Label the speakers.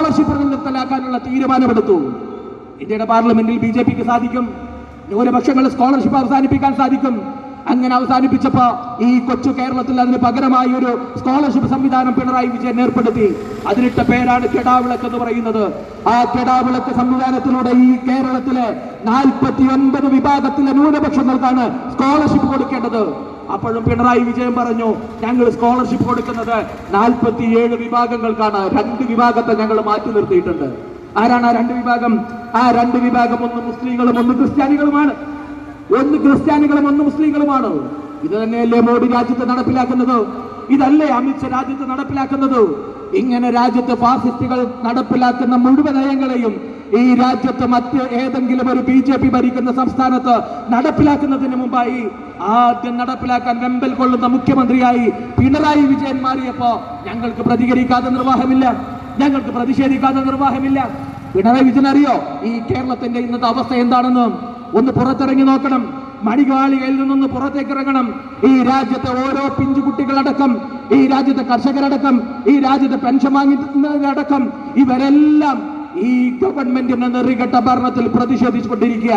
Speaker 1: Scholarship നിർത്തലാക്കാനുള്ള തീരുമാനമെടുത്തു. ഇന്ത്യയുടെ പാർലമെന്റിൽ ബി ജെ പിക്ക് സാധിക്കും. ന്യൂനപക്ഷങ്ങൾ സ്കോളർഷിപ്പ് അവസാനിപ്പിക്കാൻ സാധിക്കും. അങ്ങനെ അവസാനിപ്പിച്ചപ്പോ ഈ കൊച്ചു കേരളത്തിൽ അതിന് പകരമായി ഒരു സ്കോളർഷിപ്പ് സംവിധാനം പിണറായി വിജയൻ ഏർപ്പെടുത്തി. അതിനിട്ട പേരാണ് കെടാവിളക്ക് എന്ന് പറയുന്നത്. ആ കെടാവിളക്ക് സംവിധാനത്തിലൂടെ ഈ കേരളത്തിലെ നാൽപ്പത്തി ഒൻപത് വിഭാഗത്തിലെ ന്യൂനപക്ഷങ്ങൾക്കാണ് സ്കോളർഷിപ്പ് കൊടുക്കേണ്ടത്. അപ്പോഴും പിണറായി വിജയൻ പറഞ്ഞു ഞങ്ങൾ സ്കോളർഷിപ്പ് കൊടുക്കുന്നത് നാൽപ്പത്തിയേഴ് വിഭാഗങ്ങൾക്കാണ്. രണ്ട് വിഭാഗത്തെ ഞങ്ങൾ മാറ്റി നിർത്തിയിട്ടുണ്ട്. ആരാണ് ആ രണ്ട് വിഭാഗം? ആ രണ്ട് വിഭാഗം ഒന്ന് മുസ്ലിങ്ങളും ഒന്ന് ക്രിസ്ത്യാനികളുമാണ്. ഒന്ന് ക്രിസ്ത്യാനികളും ഒന്ന് മുസ്ലിങ്ങളുമാണ്. ഇത് തന്നെയല്ലേ മോഡി രാജ്യത്ത് നടപ്പിലാക്കുന്നത്? ഇതല്ലേ അമിത്ഷാ രാജ്യത്ത് നടപ്പിലാക്കുന്നത്? ഇങ്ങനെ രാജ്യത്ത് ഫാസിസ്റ്റുകൾ നടപ്പിലാക്കുന്ന മുഴുവൻ നയങ്ങളെയും ഈ രാജ്യത്ത് മറ്റ് ഏതെങ്കിലും ഒരു ബി ജെ പി ഭരിക്കുന്ന സംസ്ഥാനത്ത് നടപ്പിലാക്കുന്നതിന് മുമ്പായി ആദ്യം നടപ്പിലാക്കാൻ വെമ്പൽ കൊള്ളുന്ന മുഖ്യമന്ത്രിയായി പിണറായി വിജയൻ മാറിയപ്പോ ഞങ്ങൾക്ക് പ്രതികരിക്കാതെ നിർവാഹമില്ല. ഞങ്ങൾക്ക് പ്രതിഷേധിക്കാതെ നിർവാഹമില്ല. പിണറായി വിജയൻ അറിയോ ഈ കേരളത്തിന്റെ ഇന്നത്തെ അവസ്ഥ എന്താണെന്ന്? ഒന്ന് പുറത്തിറങ്ങി നോക്കണം. മണികാളികയിൽ നിന്നൊന്ന് പുറത്തേക്ക് ഇറങ്ങണം. ഈ രാജ്യത്തെ ഓരോ പിഞ്ചു കുട്ടികളടക്കം ഈ രാജ്യത്തെ കർഷകരടക്കം ഈ രാജ്യത്തെ പെൻഷൻ വാങ്ങുന്നവരടക്കം ഇവരെല്ലാം ഈ ഗവൺമെന്റിന്റെ നെറികെട്ട ഭരണത്തിൽ പ്രതിഷേധിച്ചുകൊണ്ടിരിക്കുക.